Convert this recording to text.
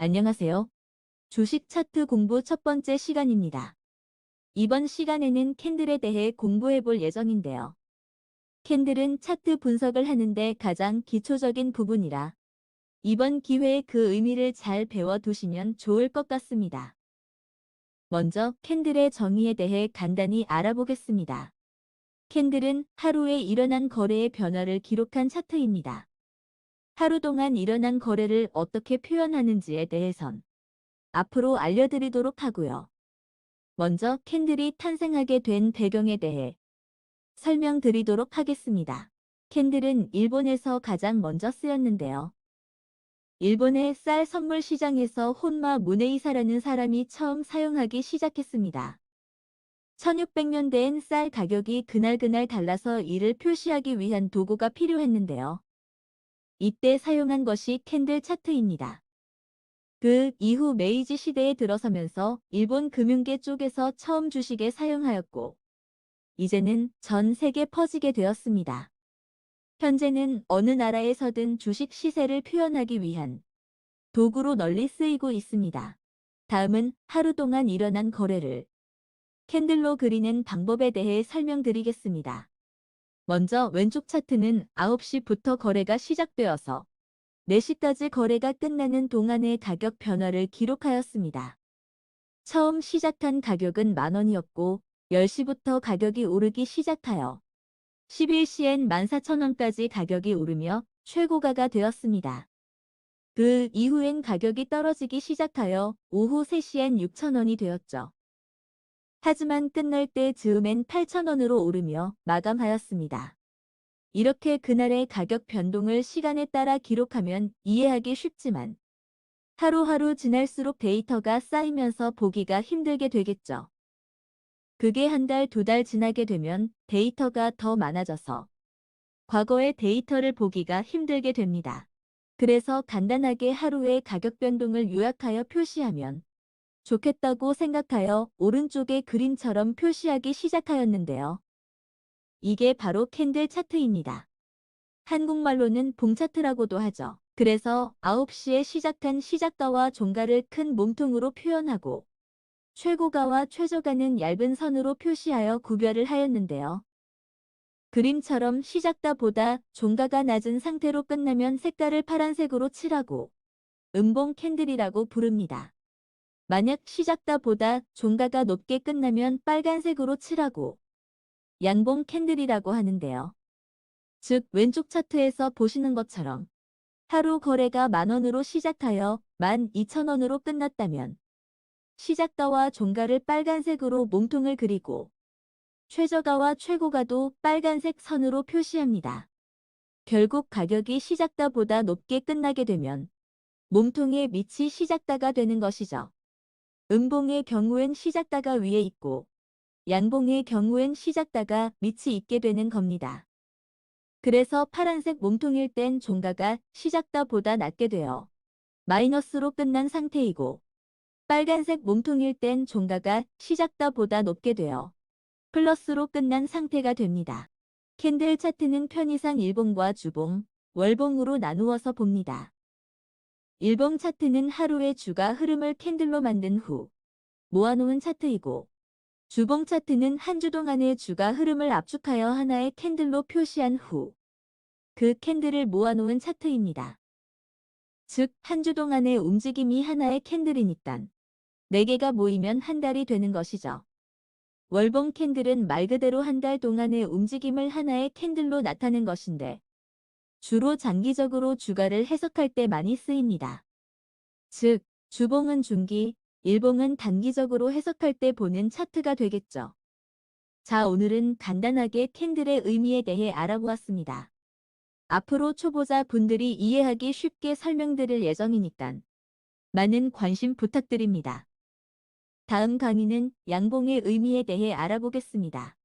안녕하세요. 주식 차트 공부 첫 번째 시간입니다. 이번 시간에는 캔들에 대해 공부해 볼 예정인데요. 캔들은 차트 분석을 하는데 가장 기초적인 부분이라 이번 기회에 그 의미를 잘 배워 두시면 좋을 것 같습니다. 먼저 캔들의 정의에 대해 간단히 알아보겠습니다. 캔들은 하루에 일어난 거래의 변화를 기록한 차트입니다. 하루 동안 일어난 거래를 어떻게 표현하는지에 대해선 앞으로 알려드리도록 하고요. 먼저 캔들이 탄생하게 된 배경에 대해 설명드리도록 하겠습니다. 캔들은 일본에서 가장 먼저 쓰였는데요. 일본의 쌀 선물 시장에서 혼마 무네이사라는 사람이 처음 사용하기 시작했습니다. 1600년대엔 쌀 가격이 그날그날 달라서 이를 표시하기 위한 도구가 필요했는데요. 이때 사용한 것이 캔들 차트입니다. 그 이후 메이지 시대에 들어서면서 일본 금융계 쪽에서 처음 주식에 사용하였고, 이제는 전 세계 퍼지게 되었습니다. 현재는 어느 나라에서든 주식 시세를 표현하기 위한 도구로 널리 쓰이고 있습니다. 다음은 하루 동안 일어난 거래를 캔들로 그리는 방법에 대해 설명드리겠습니다. 먼저 왼쪽 차트는 9시부터 거래가 시작되어서 4시까지 거래가 끝나는 동안의 가격 변화를 기록하였습니다. 처음 시작한 가격은 만원이었고 10시부터 가격이 오르기 시작하여 11시엔 14,000원까지 가격이 오르며 최고가가 되었습니다. 그 이후엔 가격이 떨어지기 시작하여 오후 3시엔 6,000원이 되었죠. 하지만 끝날 때 즈음엔 8,000원으로 오르며 마감하였습니다. 이렇게 그날의 가격 변동을 시간에 따라 기록하면 이해하기 쉽지만 하루하루 지날수록 데이터가 쌓이면서 보기가 힘들게 되겠죠. 그게 한 달, 두 달 지나게 되면 데이터가 더 많아져서 과거의 데이터를 보기가 힘들게 됩니다. 그래서 간단하게 하루의 가격 변동을 요약하여 표시하면 좋겠다고 생각하여 오른쪽에 그림처럼 표시하기 시작하였는데요. 이게 바로 캔들 차트입니다. 한국말로는 봉차트라고도 하죠. 그래서 9시에 시작한 시작가와 종가를 큰 몸통으로 표현하고 최고가와 최저가는 얇은 선으로 표시하여 구별을 하였는데요. 그림처럼 시작가보다 종가가 낮은 상태로 끝나면 색깔을 파란색으로 칠하고 음봉 캔들이라고 부릅니다. 만약 시작가보다 종가가 높게 끝나면 빨간색으로 칠하고 양봉 캔들이라고 하는데요. 즉 왼쪽 차트에서 보시는 것처럼 하루 거래가 만원으로 시작하여 12,000원으로 끝났다면 시작가와 종가를 빨간색으로 몸통을 그리고 최저가와 최고가도 빨간색 선으로 표시합니다. 결국 가격이 시작가보다 높게 끝나게 되면 몸통의 밑이 시작가가 되는 것이죠. 음봉의 경우엔 시작가가 위에 있고 양봉의 경우엔 시작가가 밑이 있게 되는 겁니다. 그래서 파란색 몸통일 땐 종가가 시작가보다 낮게 되어 마이너스로 끝난 상태이고 빨간색 몸통일 땐 종가가 시작가보다 높게 되어 플러스로 끝난 상태가 됩니다. 캔들 차트는 편의상 일봉과 주봉, 월봉으로 나누어서 봅니다. 일봉 차트는 하루의 주가 흐름을 캔들로 만든 후 모아놓은 차트이고 주봉 차트는 한 주 동안의 주가 흐름을 압축하여 하나의 캔들로 표시한 후 그 캔들을 모아놓은 차트입니다. 즉, 한 주 동안의 움직임이 하나의 캔들이니까 4개가 모이면 한 달이 되는 것이죠. 월봉 캔들은 말 그대로 한 달 동안의 움직임을 하나의 캔들로 나타낸 것인데 주로 장기적으로 주가를 해석할 때 많이 쓰입니다. 즉, 주봉은 중기, 일봉은 단기적으로 해석할 때 보는 차트가 되겠죠. 자, 오늘은 간단하게 캔들의 의미에 대해 알아보았습니다. 앞으로 초보자 분들이 이해하기 쉽게 설명드릴 예정이니까 많은 관심 부탁드립니다. 다음 강의는 양봉의 의미에 대해 알아보겠습니다.